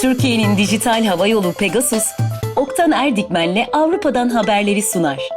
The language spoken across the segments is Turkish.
Türkiye'nin dijital hava yolu Pegasus, Oktan Erdikmen'le Avrupa'dan haberleri sunar.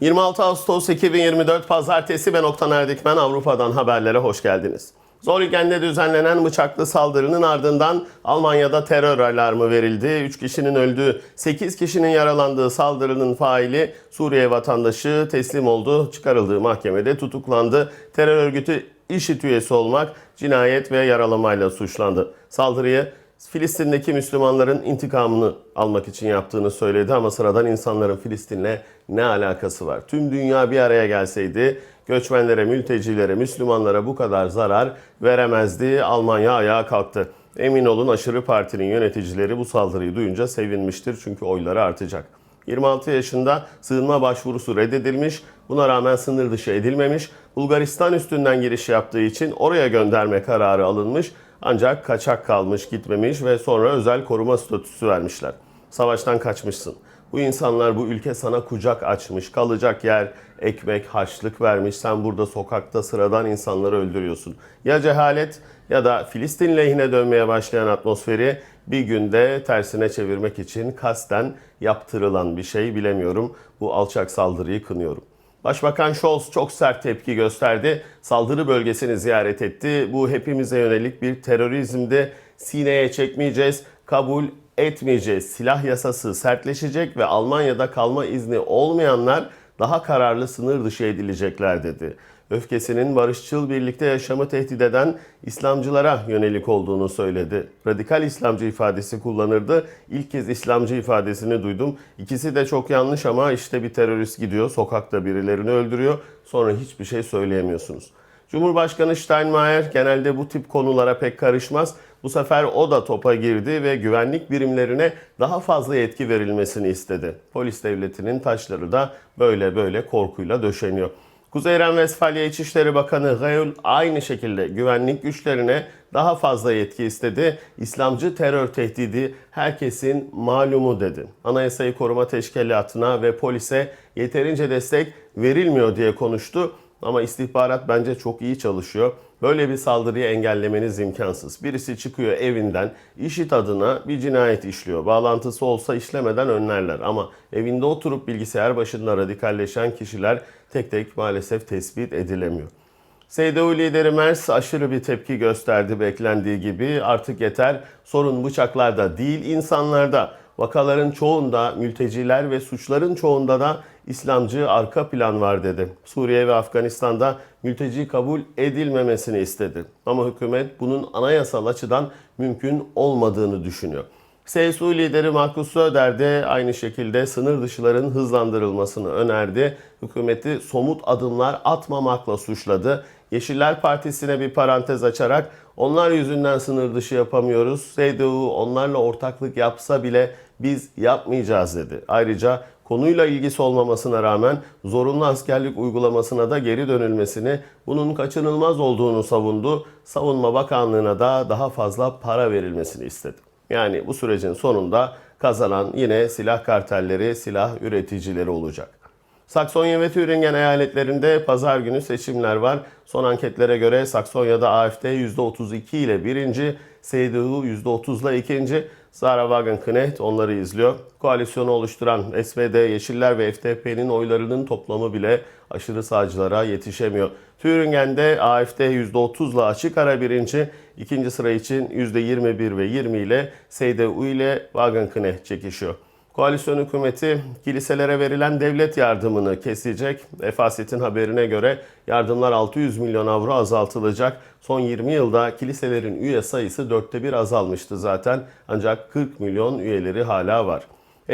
26 Ağustos 2024 Pazartesi ben Oktan Erdikmen Avrupa'dan haberlere hoş geldiniz. Zolligen'de düzenlenen bıçaklı saldırının ardından Almanya'da terör alarmı verildi. 3 kişinin öldüğü, 8 kişinin yaralandığı saldırının faili Suriye vatandaşı teslim oldu. Çıkarıldığı mahkemede tutuklandı. Terör örgütü IŞİD üyesi olmak, cinayet ve yaralamayla suçlandı. Saldırıyı Filistin'deki Müslümanların intikamını almak için yaptığını söyledi ama sıradan insanların Filistin'le ne alakası var? Tüm dünya bir araya gelseydi göçmenlere, mültecilere, Müslümanlara bu kadar zarar veremezdi. Almanya ayağa kalktı. Emin olun aşırı partinin yöneticileri bu saldırıyı duyunca sevinmiştir çünkü oyları artacak. 26 yaşında sığınma başvurusu reddedilmiş, buna rağmen sınır dışı edilmemiş, Bulgaristan üstünden giriş yaptığı için oraya gönderme kararı alınmış ancak kaçak kalmış gitmemiş ve sonra özel koruma statüsü vermişler. Savaştan kaçmışsın. Bu insanlar bu ülke sana kucak açmış, kalacak yer, ekmek, harçlık vermiş. Sen burada sokakta sıradan insanları öldürüyorsun. Ya cehalet ya da Filistin lehine dönmeye başlayan atmosferi bir günde tersine çevirmek için kasten yaptırılan bir şey bilemiyorum. Bu alçak saldırıyı kınıyorum. Başbakan Scholz çok sert tepki gösterdi. Saldırı bölgesini ziyaret etti. Bu hepimize yönelik bir terörizmde sineye çekmeyeceğiz, kabul etmeyeceğiz. Silah yasası sertleşecek ve Almanya'da kalma izni olmayanlar daha kararlı sınır dışı edilecekler dedi. Öfkesinin barışçıl birlikte yaşamı tehdit eden İslamcılara yönelik olduğunu söyledi. Radikal İslamcı ifadesi kullanırdı. İlk kez İslamcı ifadesini duydum. İkisi de çok yanlış ama işte bir terörist gidiyor, sokakta birilerini öldürüyor. Sonra hiçbir şey söyleyemiyorsunuz. Cumhurbaşkanı Steinmeier genelde bu tip konulara pek karışmaz. Bu sefer o da topa girdi ve güvenlik birimlerine daha fazla yetki verilmesini istedi. Polis devletinin taşları da böyle böyle korkuyla döşeniyor. Kuzey Renvestfalya İçişleri Bakanı Reul aynı şekilde güvenlik güçlerine daha fazla yetki istedi. İslamcı terör tehdidi herkesin malumu dedi. Anayasayı Koruma Teşkilatı'na ve polise yeterince destek verilmiyor diye konuştu. Ama istihbarat bence çok iyi çalışıyor. Böyle bir saldırıyı engellemeniz imkansız. Birisi çıkıyor evinden, işit adına bir cinayet işliyor. Bağlantısı olsa işlemeden önlerler. Ama evinde oturup bilgisayar başında radikalleşen kişiler tek tek maalesef tespit edilemiyor. CDU lideri Merz aşırı bir tepki gösterdi beklendiği gibi. Artık yeter sorun bıçaklarda değil insanlarda. Vakaların çoğunda mülteciler ve suçların çoğunda da İslamcı arka plan var dedi. Suriye ve Afganistan'da mülteci kabul edilmemesini istedi. Ama hükümet bunun anayasal açıdan mümkün olmadığını düşünüyor. CSU lideri Markus Söder de aynı şekilde sınır dışıların hızlandırılmasını önerdi. Hükümeti somut adımlar atmamakla suçladı. Yeşiller Partisi'ne bir parantez açarak onlar yüzünden sınır dışı yapamıyoruz. CDU onlarla ortaklık yapsa bile biz yapmayacağız dedi. Ayrıca konuyla ilgisi olmamasına rağmen zorunlu askerlik uygulamasına da geri dönülmesini, bunun kaçınılmaz olduğunu savundu. Savunma Bakanlığı'na da daha fazla para verilmesini istedi. Yani bu sürecin sonunda kazanan yine silah kartelleri, silah üreticileri olacak. Saksonya ve Thüringen eyaletlerinde pazar günü seçimler var. Son anketlere göre Saksonya'da AFD %32 ile birinci, CDU %30 ile ikinci, Sarah Wagenknecht onları izliyor. Koalisyonu oluşturan SPD, Yeşiller ve FDP'nin oylarının toplamı bile aşırı sağcılara yetişemiyor. Thüringen'de AFD %30 ile açık ara birinci, ikinci sıra için %21 ve 20 ile CDU ile Wagenknecht çekişiyor. Koalisyon hükümeti kiliselere verilen devlet yardımını kesecek. Efaset'in haberine göre yardımlar 600 milyon avro azaltılacak. Son 20 yılda kiliselerin üye sayısı dörtte bir azalmıştı zaten. Ancak 40 milyon üyeleri hala var.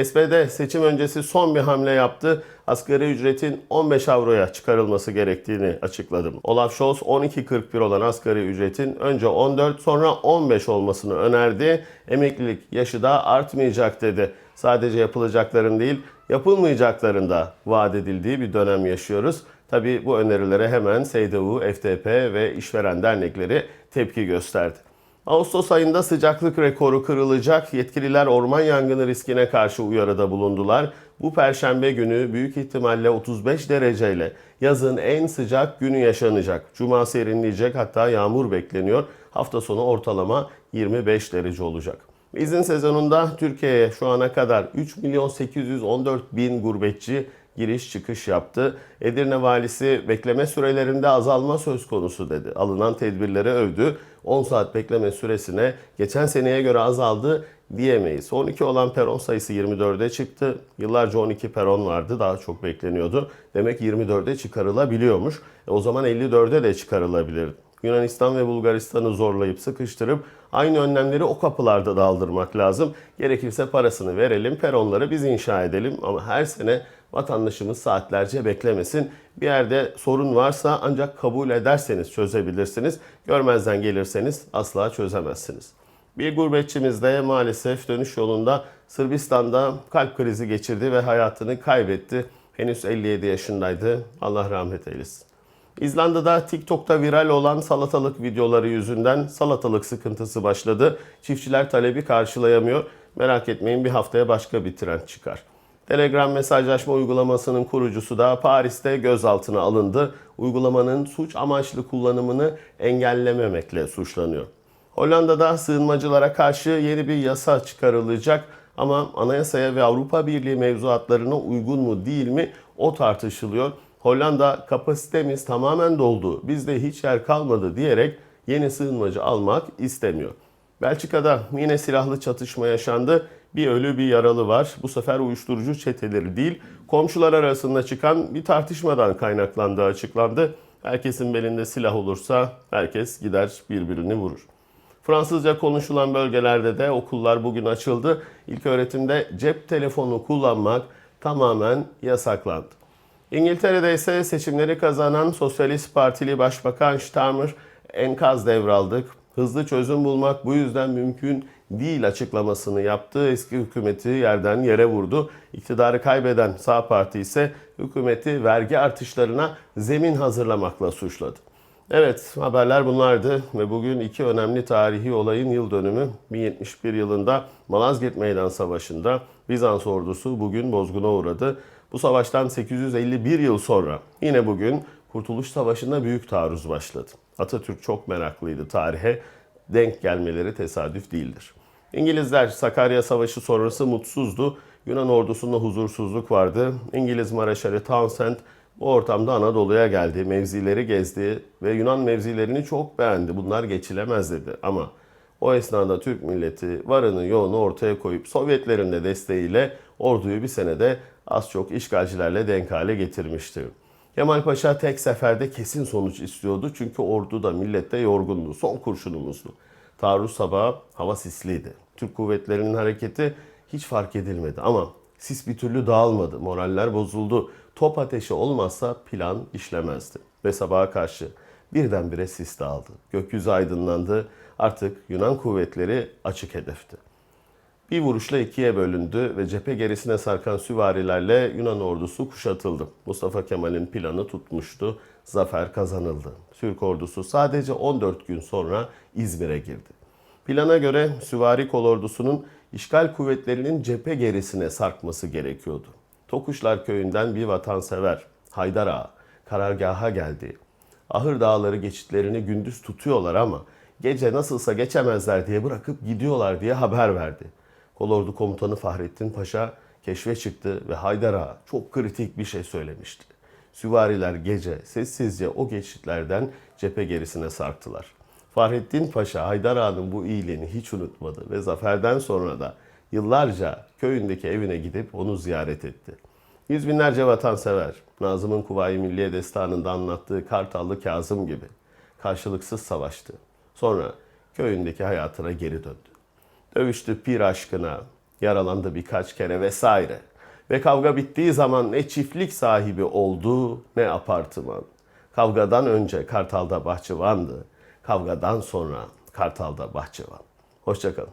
SPD seçim öncesi son bir hamle yaptı. Asgari ücretin 15 avroya çıkarılması gerektiğini açıkladım. Olaf Scholz 12.41 olan asgari ücretin önce 14 sonra 15 olmasını önerdi. Emeklilik yaşı da artmayacak dedi. Sadece yapılacakların değil, yapılmayacakların da vaat edildiği bir dönem yaşıyoruz. Tabi bu önerilere hemen CDU, FDP ve işveren dernekleri tepki gösterdi. Ağustos ayında sıcaklık rekoru kırılacak. Yetkililer orman yangını riskine karşı uyarıda bulundular. Bu perşembe günü büyük ihtimalle 35 dereceyle yazın en sıcak günü yaşanacak. Cuma serinleyecek hatta yağmur bekleniyor. Hafta sonu ortalama 25 derece olacak. İzin sezonunda Türkiye'ye şu ana kadar 3 milyon 814 bin gurbetçi giriş çıkış yaptı. Edirne valisi bekleme sürelerinde azalma söz konusu dedi. Alınan tedbirleri övdü. 10 saat bekleme süresine geçen seneye göre azaldı diyemeyiz. 12 olan peron sayısı 24'e çıktı. Yıllarca 12 peron vardı. Daha çok bekleniyordu. Demek 24'e çıkarılabiliyormuş. E o zaman 54'e de çıkarılabilir. Yunanistan ve Bulgaristan'ı zorlayıp sıkıştırıp aynı önlemleri o kapılarda da aldırmak lazım. Gerekirse parasını verelim, peronları biz inşa edelim ama her sene vatandaşımız saatlerce beklemesin. Bir yerde sorun varsa ancak kabul ederseniz çözebilirsiniz. Görmezden gelirseniz asla çözemezsiniz. Bir gurbetçimiz de maalesef dönüş yolunda Sırbistan'da kalp krizi geçirdi ve hayatını kaybetti. Henüz 57 yaşındaydı. Allah rahmet eylesin. İzlanda'da TikTok'ta viral olan salatalık videoları yüzünden salatalık sıkıntısı başladı. Çiftçiler talebi karşılayamıyor. Merak etmeyin bir haftaya başka bir trend çıkar. Telegram mesajlaşma uygulamasının kurucusu da Paris'te gözaltına alındı. Uygulamanın suç amaçlı kullanımını engellememekle suçlanıyor. Hollanda'da sığınmacılara karşı yeni bir yasa çıkarılacak ama anayasaya ve Avrupa Birliği mevzuatlarına uygun mu değil mi o tartışılıyor. Hollanda kapasitemiz tamamen doldu, bizde hiç yer kalmadı diyerek yeni sığınmacı almak istemiyor. Belçika'da yine silahlı çatışma yaşandı. Bir ölü bir yaralı var. Bu sefer uyuşturucu çeteleri değil, komşular arasında çıkan bir tartışmadan kaynaklandığı açıklandı. Herkesin belinde silah olursa herkes gider birbirini vurur. Fransızca konuşulan bölgelerde de okullar bugün açıldı. İlk öğretimde cep telefonu kullanmak tamamen yasaklandı. İngiltere'de ise seçimleri kazanan Sosyalist Partili Başbakan Starmer enkaz devraldık. Hızlı çözüm bulmak bu yüzden mümkün değil açıklamasını yaptı. Eski hükümeti yerden yere vurdu. İktidarı kaybeden sağ parti ise hükümeti vergi artışlarına zemin hazırlamakla suçladı. Evet haberler bunlardı ve bugün iki önemli tarihi olayın yıl dönümü 1071 yılında Malazgirt Meydan Savaşı'nda Bizans ordusu bugün bozguna uğradı. Bu savaştan 851 yıl sonra yine bugün Kurtuluş Savaşı'nda büyük taarruz başladı. Atatürk çok meraklıydı tarihe. Denk gelmeleri tesadüf değildir. İngilizler Sakarya Savaşı sonrası mutsuzdu. Yunan ordusunda huzursuzluk vardı. İngiliz Mareşali Townshend bu ortamda Anadolu'ya geldi, mevzileri gezdi ve Yunan mevzilerini çok beğendi. Bunlar geçilemez dedi ama o esnada Türk milleti varını yoğunu ortaya koyup Sovyetlerin de desteğiyle orduyu bir senede az çok işgalcilerle denk hale getirmişti. Kemal Paşa tek seferde kesin sonuç istiyordu çünkü ordu da millet de yorgundu. Son kurşunumuzdu. Taarruz sabahı hava sisliydi. Türk kuvvetlerinin hareketi hiç fark edilmedi ama sis bir türlü dağılmadı. Moraller bozuldu. Top ateşi olmazsa plan işlemezdi. Ve sabaha karşı birdenbire sis dağıldı. Gökyüzü aydınlandı. Artık Yunan kuvvetleri açık hedefti. Bir vuruşla ikiye bölündü ve cephe gerisine sarkan süvarilerle Yunan ordusu kuşatıldı. Mustafa Kemal'in planı tutmuştu. Zafer kazanıldı. Türk ordusu sadece 14 gün sonra İzmir'e girdi. Plana göre süvari kolordusunun işgal kuvvetlerinin cephe gerisine sarkması gerekiyordu. Tokuşlar köyünden bir vatansever Haydar Ağa karargaha geldi. Ahır dağları geçitlerini gündüz tutuyorlar ama gece nasılsa geçemezler diye bırakıp gidiyorlar diye haber verdi. Kolordu komutanı Fahrettin Paşa keşfe çıktı ve Haydar Ağa çok kritik bir şey söylemişti. Süvariler gece sessizce o geçitlerden cephe gerisine sarktılar. Fahrettin Paşa Haydar Ağa'nın bu iyiliğini hiç unutmadı ve zaferden sonra da yıllarca köyündeki evine gidip onu ziyaret etti. Yüz binlerce vatansever, Nazım'ın Kuvayi Milliye Destanı'nda anlattığı Kartallı Kazım gibi karşılıksız savaştı. Sonra köyündeki hayatına geri döndü. Dövüştü pir aşkına, yaralandı birkaç kere vesaire. Ve kavga bittiği zaman ne çiftlik sahibi oldu ne apartman. Kavgadan önce Kartal'da bahçıvandı. Kavgadan sonra Kartal'da bahçıvan. Hoşçakalın.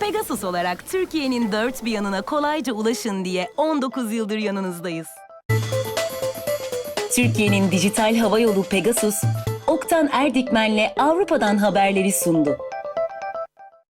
Pegasus olarak Türkiye'nin dört bir yanına kolayca ulaşın diye 19 yıldır yanınızdayız. Türkiye'nin dijital hava yolu Pegasus, Oktan Erdikmen'le Avrupa'dan haberleri sundu.